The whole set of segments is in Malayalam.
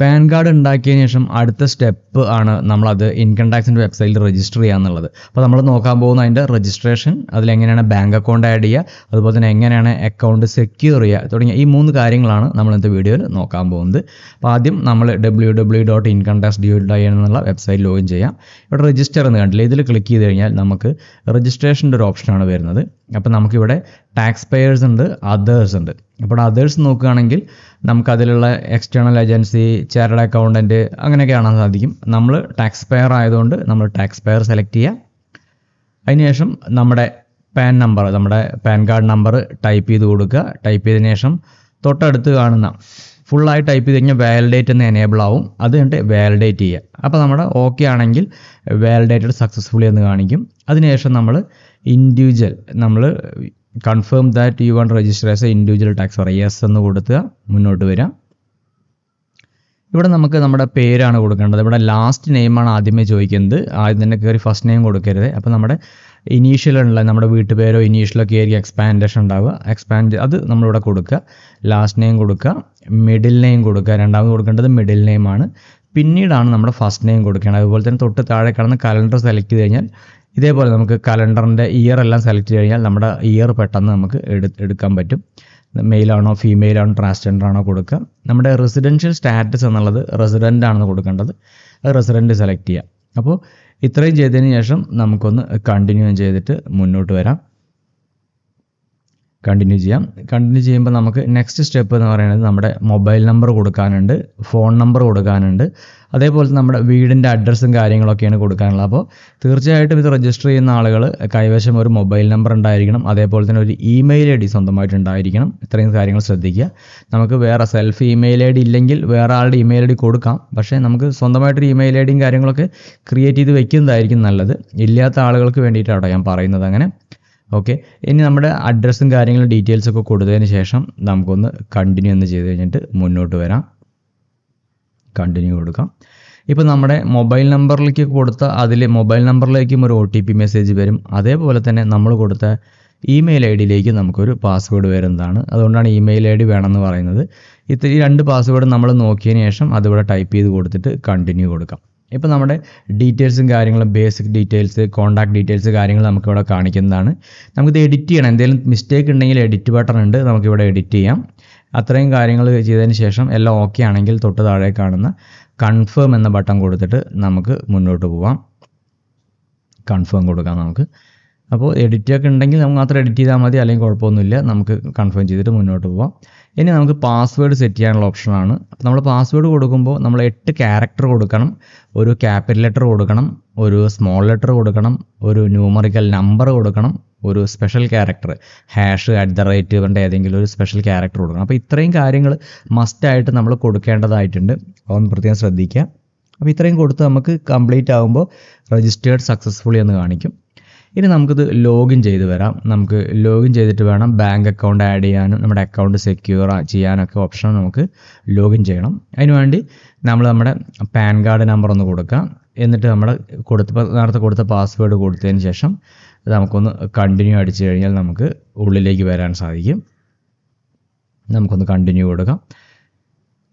പാൻ കാർഡ് ഉണ്ടാക്കിയതിന് ശേഷം അടുത്ത സ്റ്റെപ്പ് ആണ് നമ്മളത് ഇൻകം ടാക്സിന്റെ വെബ്സൈറ്റിൽ രജിസ്റ്റർ ചെയ്യുക എന്നുള്ളത്. അപ്പോൾ നമ്മൾ നോക്കാൻ പോകുന്ന അതിന്റെ രജിസ്ട്രേഷൻ അതിലെങ്ങനെയാണ് ബാങ്ക് അക്കൗണ്ട് ആഡ് ചെയ്യുക അതുപോലെ തന്നെ എങ്ങനെയാണ് അക്കൗണ്ട് സെക്യൂർ ചെയ്യുക തുടങ്ങിയ ഈ മൂന്ന് കാര്യങ്ങളാണ് നമ്മൾ ഇന്നത്തെ വീഡിയോയിൽ നോക്കാൻ പോകുന്നത്. അപ്പോൾ ആദ്യം നമ്മൾ W W dot income tax dye എന്നുള്ള വെബ്സൈറ്റ് ലോഗിൻ ചെയ്യാം. ഇവിടെ രജിസ്റ്റർ എന്ന് കണ്ടില്ല ഇതിൽ ക്ലിക്ക് ചെയ്ത് കഴിഞ്ഞാൽ നമുക്ക് രജിസ്ട്രേഷന്റെ ഒരു ഓപ്ഷനാണ് വരുന്നത്. അപ്പോൾ നമുക്കിവിടെ ടാക്സ് പേയേഴ്സ് ഉണ്ട് അതേഴ്സ് ഉണ്ട്. അപ്പോൾ അതേഴ്സ് നോക്കുകയാണെങ്കിൽ നമുക്ക് അതിലുള്ള എക്സ്റ്റേണൽ ഏജൻസി ചാർട്ടേഡ് അക്കൗണ്ടന്റ് അങ്ങനെയൊക്കെ കാണാൻ സാധിക്കും. നമ്മൾ ടാക്സ് പെയർ ആയതുകൊണ്ട് നമ്മൾ ടാക്സ് പെയർ സെലക്ട് ചെയ്യുക. അതിനുശേഷം നമ്മുടെ പാൻ നമ്പർ നമ്മുടെ പാൻ കാർഡ് നമ്പർ ടൈപ്പ് ചെയ്ത് കൊടുക്കുക. ടൈപ്പ് ചെയ്തതിന് ശേഷം തൊട്ടടുത്ത് കാണുന്ന ഫുള്ളായി ടൈപ്പ് ചെയ്ത് കഴിഞ്ഞാൽ വാലിഡേറ്റ് എന്ന് എനേബിൾ ആവും. അത് കഴിഞ്ഞിട്ട് വാലിഡേറ്റ് ചെയ്യുക. അപ്പോൾ നമ്മുടെ ഓക്കെ ആണെങ്കിൽ വാലിഡേറ്റഡ് സക്സസ്ഫുള്ളി എന്ന് കാണിക്കും. അതിനുശേഷം നമ്മൾ ഇൻഡിവിജ്വൽ നമ്മൾ confirm that you one register as a individual tax പറയുക യെസ് എന്ന് കൊടുക്കുക മുന്നോട്ട് വരാം. ഇവിടെ നമുക്ക് നമ്മുടെ പേരാണ് കൊടുക്കേണ്ടത്. ഇവിടെ ലാസ്റ്റ് നെയിമാണ് ആദ്യമേ ചോദിക്കുന്നത്. ആദ്യം തന്നെ കയറി ഫസ്റ്റ് നെയിം കൊടുക്കരുത്. അപ്പോൾ നമ്മുടെ ഇനീഷ്യലുള്ള നമ്മുടെ വീട്ടുപേരോ ഇനീഷ്യലൊക്കെ ആയിരിക്കും എക്സ്പാൻഡേഷൻ ഉണ്ടാവുക. എക്സ്പാൻഡ് അത് നമ്മളിവിടെ കൊടുക്കുക. ലാസ്റ്റ് നെയിം കൊടുക്കുക. മിഡിൽ നെയിം കൊടുക്കുക. രണ്ടാമത് കൊടുക്കേണ്ടത് മിഡിൽ നെയിമാണ് പിന്നീടാണ് നമ്മുടെ ഫസ്റ്റ് നെയിം കൊടുക്കേണ്ടത് അതുപോലെ തന്നെ തൊട്ട് താഴെ കിടന്ന് കലണ്ടർ സെലക്ട് ചെയ്ത് കഴിഞ്ഞാൽ ഇതേപോലെ നമുക്ക് കലണ്ടറിന്റെ ഇയർ എല്ലാം സെലക്ട് ചെയ്ത് കഴിഞ്ഞാൽ നമ്മുടെ ഇയർ പെട്ടെന്ന് നമുക്ക് എടുക്കാൻ പറ്റും. മെയിലാണോ ഫീമെയിലാണോ ട്രാൻസ്ജെൻഡർ ആണോ കൊടുക്കുക. നമ്മുടെ റെസിഡൻഷ്യൽ സ്റ്റാറ്റസ് എന്നുള്ളത് റെസിഡന്റ് ആണെന്ന് കൊടുക്കേണ്ടത് റെസിഡന്റ് സെലക്ട് ചെയ്യുക. അപ്പോൾ ഇത്രയും ചെയ്തതിന് ശേഷം നമുക്കൊന്ന് കണ്ടിന്യൂ ചെയ്തിട്ട് മുന്നോട്ട് വരാം. കണ്ടിന്യൂ ചെയ്യാം. കണ്ടിന്യൂ ചെയ്യുമ്പോൾ നമുക്ക് നെക്സ്റ്റ് സ്റ്റെപ്പ് എന്ന് പറയുന്നത് നമ്മുടെ മൊബൈൽ നമ്പർ കൊടുക്കാനുണ്ട് ഫോൺ നമ്പർ കൊടുക്കാനുണ്ട്. അതേപോലെ നമ്മുടെ വീടിന്റെ അഡ്രസ്സും കാര്യങ്ങളൊക്കെയാണ് കൊടുക്കാനുള്ളത്. അപ്പോൾ തീർച്ചയായിട്ടും ഇത് രജിസ്റ്റർ ചെയ്യുന്ന ആളുകൾ കൈവശം ഒരു മൊബൈൽ നമ്പർ ഉണ്ടായിരിക്കണം. അതേപോലെ തന്നെ ഒരു ഇമെയിൽ ഐ ഡി സ്വന്തമായിട്ട് ഉണ്ടായിരിക്കണം. ഇത്രയും കാര്യങ്ങൾ ശ്രദ്ധിക്കുക. നമുക്ക് വേറെ സെൽഫ് ഇമെയിൽ ഐ ഡി ഇല്ലെങ്കിൽ വേറെ ആളുടെ ഇമെയിൽ ഐ ഡി കൊടുക്കാം. പക്ഷേ നമുക്ക് സ്വന്തമായിട്ടൊരു ഇമെയിൽ ഐ ഡിയും കാര്യങ്ങളൊക്കെ ക്രിയേറ്റ് ചെയ്ത് വെക്കുന്നതായിരിക്കും നല്ലത്. ഇല്ലാത്ത ആളുകൾക്ക് വേണ്ടിയിട്ടാണ് ഞാൻ പറയുന്നത് അങ്ങനെ. ഓക്കെ ഇനി നമ്മുടെ അഡ്രസ്സും കാര്യങ്ങളും ഡീറ്റെയിൽസ് ഒക്കെ കൊടുത്തതിന് ശേഷം നമുക്കൊന്ന് കണ്ടിന്യൂ എന്ന് ചെയ്ത് കഴിഞ്ഞിട്ട് മുന്നോട്ട് വരാം. കണ്ടിന്യൂ കൊടുക്കാം. ഇപ്പോൾ നമ്മുടെ മൊബൈൽ നമ്പറിലേക്ക് കൊടുത്ത അതിൽ മൊബൈൽ നമ്പറിലേക്കും ഒരു ഒ ടി പി മെസ്സേജ് വരും. അതേപോലെ തന്നെ നമ്മൾ കൊടുത്ത ഇമെയിൽ ഐ ഡിയിലേക്ക് നമുക്കൊരു പാസ്വേഡ് വരുന്നതാണ്. അതുകൊണ്ടാണ് ഇമെയിൽ ഐ ഡി വേണമെന്ന് പറയുന്നത്. ഈ രണ്ട് പാസ്വേഡ് നമ്മൾ നോക്കിയതിന് ശേഷം അതിവിടെ ടൈപ്പ് ചെയ്ത് കൊടുത്തിട്ട് കണ്ടിന്യൂ കൊടുക്കാം. ഇപ്പോൾ നമ്മുടെ ഡീറ്റെയിൽസും കാര്യങ്ങളും ബേസിക് ഡീറ്റെയിൽസ് കോൺടാക്ട് ഡീറ്റെയിൽസ് കാര്യങ്ങൾ നമുക്കിവിടെ കാണിക്കുന്നതാണ്. നമുക്കിത് എഡിറ്റ് ചെയ്യണം. എന്തെങ്കിലും മിസ്റ്റേക്ക് ഉണ്ടെങ്കിൽ എഡിറ്റ് ബട്ടൺ ഉണ്ട്. നമുക്കിവിടെ എഡിറ്റ് ചെയ്യാം. അത്രയും കാര്യങ്ങൾ ചെയ്തതിന് ശേഷം എല്ലാം ഓക്കെ ആണെങ്കിൽ തൊട്ട് താഴെ കാണുന്ന കൺഫേം എന്ന ബട്ടൺ കൊടുത്തിട്ട് നമുക്ക് മുന്നോട്ട് പോവാം. കൺഫേം കൊടുക്കാം നമുക്ക്. അപ്പോൾ എഡിറ്റ് ഒക്കെ ഉണ്ടെങ്കിൽ നമുക്ക് മാത്രം എഡിറ്റ് ചെയ്താൽ മതി അല്ലെങ്കിൽ കുഴപ്പമൊന്നുമില്ല. നമുക്ക് കൺഫേം ചെയ്തിട്ട് മുന്നോട്ട് പോവാം. ഇനി നമുക്ക് പാസ്വേഡ് സെറ്റ് ചെയ്യാനുള്ള ഓപ്ഷനാണ് അപ്പോൾ നമ്മൾ പാസ്വേഡ് കൊടുക്കുമ്പോൾ നമ്മൾ എട്ട് ക്യാരക്ടർ കൊടുക്കണം. ഒരു ക്യാപിറ്റൽ ലെറ്റർ കൊടുക്കണം ഒരു സ്മോൾ ലെറ്റർ കൊടുക്കണം ഒരു ന്യൂമറിക്കൽ നമ്പർ കൊടുക്കണം ഒരു special character hash at the rate കൊണ്ട് ഏതെങ്കിലും ഒരു സ്പെഷ്യൽ ക്യാരക്ടർ കൊടുക്കണം. അപ്പോൾ ഇത്രയും കാര്യങ്ങൾ മസ്റ്റായിട്ട് നമ്മൾ കൊടുക്കേണ്ടതായിട്ടുണ്ട്. അതൊന്ന് പ്രത്യേകം ശ്രദ്ധിക്കുക. അപ്പോൾ ഇത്രയും കൊടുത്ത് നമുക്ക് കംപ്ലീറ്റ് ആകുമ്പോൾ രജിസ്റ്റേർഡ് സക്സസ്ഫുള്ളി എന്ന് കാണിക്കും. ഇനി നമുക്കിത് ലോഗിൻ ചെയ്ത് വരാം. നമുക്ക് ലോഗിൻ ചെയ്തിട്ട് വേണം ബാങ്ക് അക്കൗണ്ട് ആഡ് ചെയ്യാനും നമ്മുടെ അക്കൗണ്ട് സെക്യൂർ ചെയ്യാനൊക്കെ ഓപ്ഷൻ നമുക്ക് ലോഗിൻ ചെയ്യണം. അതിനുവേണ്ടി നമ്മൾ നമ്മുടെ പാൻ കാർഡ് നമ്പർ ഒന്ന് കൊടുക്കാം എന്നിട്ട് നമ്മൾ കൊടുത്ത നേരത്തെ കൊടുത്ത പാസ്വേഡ് കൊടുത്തതിന് ശേഷം നമുക്കൊന്ന് കണ്ടിന്യൂ അടിച്ചു കഴിഞ്ഞാൽ നമുക്ക് ഉള്ളിലേക്ക് വരാൻ സാധിക്കും. നമുക്കൊന്ന് കണ്ടിന്യൂ കൊടുക്കാം.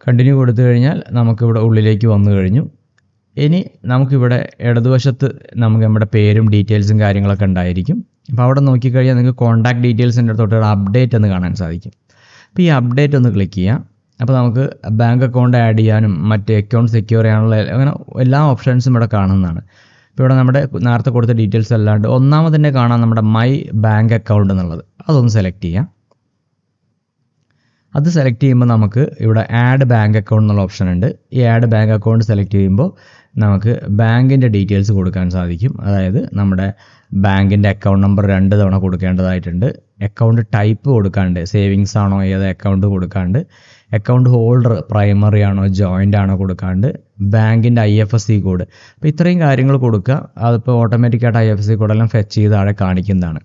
കണ്ടിന്യൂ കൊടുത്തു കഴിഞ്ഞാൽ നമുക്കിവിടെ ഉള്ളിലേക്ക് വന്നു കഴിഞ്ഞു. ഇനി നമുക്കിവിടെ ഇടതുവശത്ത് നമുക്ക് നമ്മുടെ പേരും ഡീറ്റെയിൽസും കാര്യങ്ങളൊക്കെ ഉണ്ടായിരിക്കും. അപ്പോൾ അവിടെ നോക്കിക്കഴിഞ്ഞാൽ നിങ്ങൾക്ക് കോൺടാക്ട് ഡീറ്റെയിൽസിന്റെ തൊട്ട് അപ്ഡേറ്റ് എന്ന് കാണാൻ സാധിക്കും. അപ്പോൾ ഈ അപ്ഡേറ്റ് ഒന്ന് ക്ലിക്ക് ചെയ്യാം. അപ്പോൾ നമുക്ക് ബാങ്ക് അക്കൗണ്ട് ആഡ് ചെയ്യാനും മറ്റ് അക്കൗണ്ട് സെക്യൂർ ചെയ്യാനുള്ള അങ്ങനെ എല്ലാ ഓപ്ഷൻസും ഇവിടെ കാണുന്നതാണ്. ഇപ്പോൾ ഇവിടെ നമ്മുടെ നേരത്തെ കൊടുത്ത ഡീറ്റെയിൽസ് അല്ലാണ്ട് ഒന്നാമത് തന്നെ കാണാം നമ്മുടെ മൈ ബാങ്ക് അക്കൗണ്ട് എന്നുള്ളത്. അതൊന്ന് സെലക്ട് ചെയ്യാം. അത് സെലക്ട് ചെയ്യുമ്പോൾ നമുക്ക് ഇവിടെ ആഡ് ബാങ്ക് അക്കൗണ്ട് എന്നുള്ള ഓപ്ഷൻ ഉണ്ട്. ഈ ആഡ് ബാങ്ക് അക്കൗണ്ട് സെലക്ട് ചെയ്യുമ്പോൾ നമുക്ക് ബാങ്കിന്റെ ഡീറ്റെയിൽസ് കൊടുക്കാൻ സാധിക്കും. അതായത് നമ്മുടെ ബാങ്കിന്റെ അക്കൗണ്ട് നമ്പർ രണ്ട് തവണ കൊടുക്കേണ്ടതായിട്ടുണ്ട്. അക്കൗണ്ട് ടൈപ്പ് കൊടുക്കാണ്ട് സേവിങ്സ് ആണോ ഏത് അക്കൗണ്ട് കൊടുക്കാണ്ട് അക്കൗണ്ട് ഹോൾഡർ പ്രൈമറി ആണോ ജോയിന്റ് ആണോ കൊടുക്കാണ്ട് ബാങ്കിന്റെ I F S C code അപ്പോൾ ഇത്രയും കാര്യങ്ങൾ കൊടുക്കുക. അതിപ്പോൾ ഓട്ടോമാറ്റിക്കായിട്ട് ഐ എഫ് എസ് സി കോഡെല്ലാം ഫെച്ച് ചെയ്ത് താഴെ കാണിക്കുന്നതാണ്.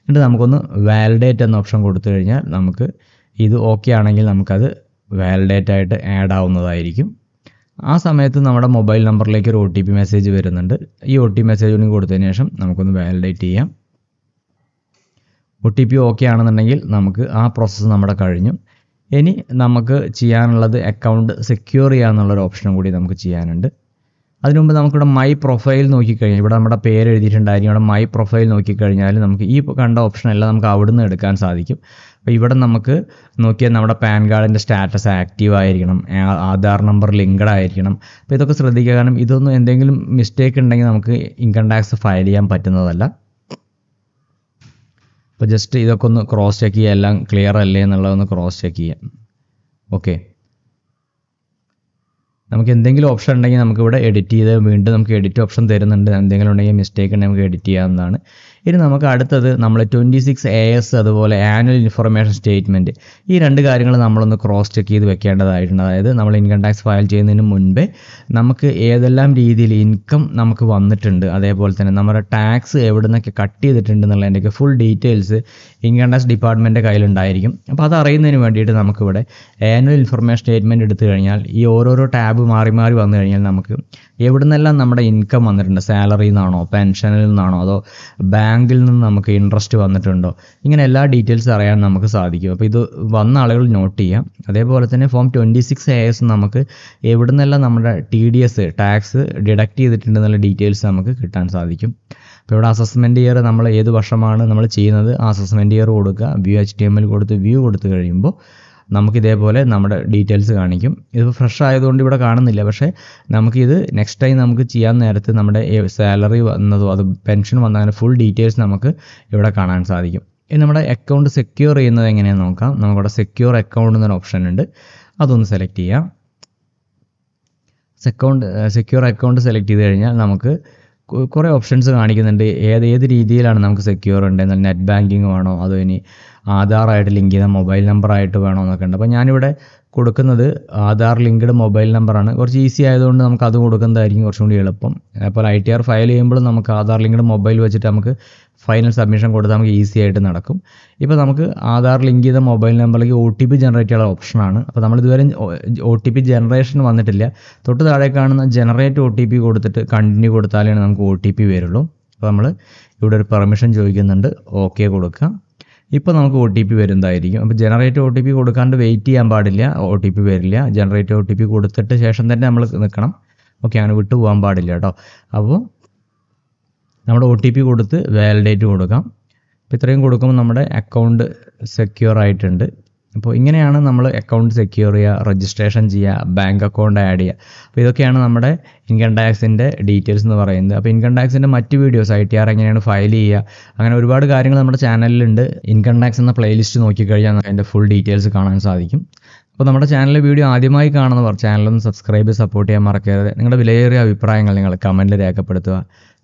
എന്നിട്ട് നമുക്കൊന്ന് വാലിഡേറ്റ് എന്ന ഓപ്ഷൻ കൊടുത്തു കഴിഞ്ഞാൽ നമുക്ക് ഇത് ഓക്കെ ആണെങ്കിൽ നമുക്കത് വാലിഡേറ്റ് ആയിട്ട് ആഡ് ആവുന്നതായിരിക്കും. ആ സമയത്ത് നമ്മുടെ മൊബൈൽ നമ്പറിലേക്ക് ഒരു ഒ ടി പി മെസ്സേജ് വരുന്നുണ്ട്. ഈ ഒ ടി മെസ്സേജ് കൂടി കൊടുത്തതിന് ശേഷം നമുക്കൊന്ന് വാലിഡേറ്റ് ചെയ്യാം. ഒ ടി പി ഓക്കെ ആണെന്നുണ്ടെങ്കിൽ നമുക്ക് ആ പ്രോസസ്സ് നമ്മുടെ കഴിഞ്ഞു. ഇനി നമുക്ക് ചെയ്യാനുള്ളത് അക്കൗണ്ട് സെക്യൂർ ചെയ്യാന്നുള്ളൊരു ഓപ്ഷനും കൂടി നമുക്ക് ചെയ്യാനുണ്ട്. അതിനുമുമ്പ് നമുക്കിവിടെ മൈ പ്രൊഫൈൽ നോക്കിക്കഴിഞ്ഞാൽ ഇവിടെ നമ്മുടെ പേര് എഴുതിയിട്ടുണ്ടായിരിക്കും. ഇവിടെ മൈ പ്രൊഫൈൽ നോക്കിക്കഴിഞ്ഞാൽ നമുക്ക് ഈ കണ്ട ഓപ്ഷൻ എല്ലാം നമുക്ക് അവിടുന്ന് എടുക്കാൻ സാധിക്കും. അപ്പോൾ ഇവിടെ നമുക്ക് നോക്കിയാൽ നമ്മുടെ പാൻ കാർഡിന്റെ സ്റ്റാറ്റസ് ആക്റ്റീവ് ആയിരിക്കണം ആധാർ നമ്പർ ലിങ്ക്ഡ് ആയിരിക്കണം. അപ്പോൾ ഇതൊക്കെ ശ്രദ്ധിക്കുക. കാരണം ഇതൊന്നും എന്തെങ്കിലും മിസ്റ്റേക്ക് ഉണ്ടെങ്കിൽ നമുക്ക് ഇൻകം ടാക്സ് ഫയൽ ചെയ്യാൻ പറ്റുന്നതല്ല. അപ്പോൾ ജസ്റ്റ് ഇതൊക്കെ ഒന്ന് ക്രോസ് ചെക്ക് ചെയ്യുക. എല്ലാം ക്ലിയർ അല്ലേ എന്നുള്ളതൊന്ന് ക്രോസ് ചെക്ക് ചെയ്യാം ഓക്കെ നമുക്ക് എന്തെങ്കിലും ഓപ്ഷൻ ഉണ്ടെങ്കിൽ നമുക്ക് ഇവിടെ എഡിറ്റ് ചെയ്ത് വീണ്ടും നമുക്ക് എഡിറ്റ് ഓപ്ഷൻ തരുന്നുണ്ട്. എന്തെങ്കിലും ഉണ്ടെങ്കിൽ മിസ്റ്റേക്ക് ഉണ്ടെങ്കിൽ നമുക്ക് എഡിറ്റ് ചെയ്യാവുന്നതാണ്. ഇനി നമുക്ക് അടുത്തത് നമ്മൾ ട്വന്റി സിക്സ് എ എസ് അതുപോലെ ആനുവൽ ഇൻഫർമേഷൻ സ്റ്റേറ്റ്മെന്റ് ഈ രണ്ട് കാര്യങ്ങൾ നമ്മളൊന്ന് ക്രോസ് ചെക്ക് ചെയ്ത് വെക്കേണ്ടതായിട്ടുണ്ട്. അതായത് നമ്മൾ ഇൻകം ടാക്സ് ഫയൽ ചെയ്യുന്നതിന് മുൻപേ നമുക്ക് ഏതെല്ലാം രീതിയിൽ ഇൻകം നമുക്ക് വന്നിട്ടുണ്ട്. അതേപോലെ തന്നെ നമ്മുടെ ടാക്സ് എവിടെ നിന്നൊക്കെ കട്ട് ചെയ്തിട്ടുണ്ട് എന്നുള്ളതിന്റെയൊക്കെ full details income tax department കയ്യിലുണ്ടായിരിക്കും. അപ്പോൾ അത് അറിയുന്നതിന് വേണ്ടിയിട്ട് നമുക്കിവിടെ ആനുവൽ ഇൻഫർമേഷൻ സ്റ്റേറ്റ്മെന്റ് എടുത്തു കഴിഞ്ഞാൽ ഈ ഓരോരോ ടാബ് മാറി മാറി വന്നു കഴിഞ്ഞാൽ നമുക്ക് എവിടെ നിന്നെല്ലാം നമ്മുടെ ഇൻകം വന്നിട്ടുണ്ട്? സാലറിയിൽ നിന്നാണോ പെൻഷനിൽ നിന്നാണോ അതോ ബാങ്കിൽ നിന്ന് നമുക്ക് ഇൻട്രസ്റ്റ് വന്നിട്ടുണ്ടോ? ഇങ്ങനെ എല്ലാ ഡീറ്റെയിൽസ് അറിയാൻ നമുക്ക് സാധിക്കും. അപ്പോൾ ഇത് വന്ന ആളുകൾ നോട്ട് ചെയ്യാം. അതേപോലെ തന്നെ form twenty six A S നമുക്ക് എവിടെ നിന്നെല്ലാം നമ്മുടെ T D S tax deduct ചെയ്തിട്ടുണ്ടെന്നുള്ള details നമുക്ക് കിട്ടാൻ സാധിക്കും. അപ്പോൾ ഇവിടെ അസസ്മെന്റ് ഇയർ നമ്മൾ ഏത് വർഷമാണ് നമ്മൾ ചെയ്യുന്നത്? ആ അസസ്മെന്റ് ഇയർ കൊടുക്കുക. View H T M L കൊടുത്ത് വ്യൂ കൊടുത്തു കഴിയുമ്പോൾ നമുക്ക് ഇതേപോലെ നമ്മുടെ ഡീറ്റെയിൽസ് കാണിക്കും. ഇത് ഫ്രഷ് ആയതുകൊണ്ട് ഇവിടെ കാണുന്നില്ല. പക്ഷേ നമുക്കിത് നെക്സ്റ്റ് ടൈം നമുക്ക് ചെയ്യാൻ നേരത്ത് നമ്മുടെ സാലറി വന്നതോ അത് പെൻഷൻ വന്ന അങ്ങനെ ഫുൾ ഡീറ്റെയിൽസ് നമുക്ക് ഇവിടെ കാണാൻ സാധിക്കും. ഇനി നമ്മുടെ അക്കൗണ്ട് സെക്യൂർ ചെയ്യുന്നത് എങ്ങനെയാണെന്ന് നോക്കാം. നമുക്കിവിടെ സെക്യൂർ അക്കൗണ്ട് എന്നൊരു ഓപ്ഷൻ ഉണ്ട്. അതൊന്ന് സെലക്ട് ചെയ്യാം. അക്കൗണ്ട് സെക്യൂർ അക്കൗണ്ട് സെലക്ട് ചെയ്ത് കഴിഞ്ഞാൽ നമുക്ക് കുറേ ഓപ്ഷൻസ് കാണിക്കുന്നുണ്ട്. ഏത് ഏത് രീതിയിലാണ് നമുക്ക് സെക്യൂർ ഉണ്ടെന്നാൽ നെറ്റ് ബാങ്കിങ് വേണോ? അതോ ഇനി ആധാറായിട്ട് ലിങ്ക് ചെയ്ത മൊബൈൽ നമ്പറായിട്ട് വേണോ എന്നൊക്കെ ഉണ്ട്. അപ്പോൾ ഞാനിവിടെ കൊടുക്കുന്നത് ആധാർ ലിങ്ക്ഡ് മൊബൈൽ നമ്പറാണ് കുറച്ച് ഈസി ആയതുകൊണ്ട് നമുക്ക് അത് കൊടുക്കുന്നതായിരിക്കും കുറച്ചും കൂടി എളുപ്പം. അപ്പോൾ ഐ ടി ആർ ഫയൽ ചെയ്യുമ്പോഴും നമുക്ക് ആധാർ ലിങ്ക്ഡ് മൊബൈൽ വെച്ചിട്ട് നമുക്ക് ഫൈനൽ സബ്മിഷൻ കൊടുത്താൽ നമുക്ക് ഈസി ആയിട്ട് നടക്കും. ഇപ്പോൾ നമുക്ക് ആധാർ ലിങ്ക് ചെയ്ത മൊബൈൽ നമ്പറിലേക്ക് ഒ ടി പി ജനറേറ്റ് ചെയ്യാനുള്ള ഓപ്ഷനാണ് അപ്പോൾ നമ്മൾ ഇതുവരെ ഒ ടി പി ജനറേഷൻ വന്നിട്ടില്ല. തൊട്ട് താഴെ കാണുന്ന ജനറേറ്റ് ഒ ടി പി കൊടുത്തിട്ട് കണ്ടിന്യൂ കൊടുത്താലേ നമുക്ക് ഒ ടി പി വരുള്ളൂ. അപ്പോൾ നമ്മൾ ഇവിടെ ഒരു പെർമിഷൻ ചോദിക്കുന്നുണ്ട്. ഓക്കെ കൊടുക്കുക. ഇപ്പോൾ നമുക്ക് ഒ ടി പി വരുന്നതായിരിക്കും. അപ്പോൾ ജനറേറ്റ് ഒ ടി പി കൊടുക്കാണ്ട് വെയിറ്റ് ചെയ്യാൻ പാടില്ല. ഒ ടി പി വരില്ല. ജനറേറ്റ് ഒ ടി പി കൊടുത്തിട്ട് ശേഷം തന്നെ നമ്മൾ നിൽക്കണം. ഓക്കെ അങ്ങനെ വിട്ടു പോകാൻ പാടില്ല കേട്ടോ. അപ്പോൾ നമ്മുടെ ഒ ടി പി കൊടുത്ത് വാലിഡേറ്റ് കൊടുക്കാം. അപ്പോൾ ഇത്രയും കൊടുക്കുമ്പോൾ നമ്മുടെ അക്കൗണ്ട് സെക്യൂർ ആയിട്ടുണ്ട്. അപ്പോൾ ഇങ്ങനെയാണ് നമ്മൾ അക്കൗണ്ട് സെക്യൂർ ചെയ്യുക രജിസ്ട്രേഷൻ ചെയ്യുക ബാങ്ക് അക്കൗണ്ട് ആഡ് ചെയ്യുക. അപ്പോൾ ഇതൊക്കെയാണ് നമ്മുടെ ഇൻകം ടാക്സിന്റെ ഡീറ്റെയിൽസ് എന്ന് പറയുന്നത്. അപ്പോൾ ഇൻകം ടാക്സിന്റെ മറ്റ് വീഡിയോസ് ഐ ടി ആർ എങ്ങനെയാണ് ഫയൽ ചെയ്യുക അങ്ങനെ ഒരുപാട് കാര്യങ്ങൾ നമ്മുടെ ചാനലിലുണ്ട് ഇൻകം ടാക്സ് എന്ന പ്ലേലിസ്റ്റ് നോക്കിക്കഴിഞ്ഞാൽ അതിന്റെ ഫുൾ ഡീറ്റെയിൽസ് കാണാൻ സാധിക്കും. അപ്പോൾ നമ്മുടെ ചാനലിലെ വീഡിയോ ആദ്യമായി കാണുന്നവർ ചാനലൊന്ന് സബ്സ്ക്രൈബ് സപ്പോർട്ട് ചെയ്യാൻ മറക്കരുത്. നിങ്ങളുടെ വിലയേറിയ അഭിപ്രായങ്ങൾ നിങ്ങൾ കമന്റിൽ രേഖപ്പെടുത്തുക.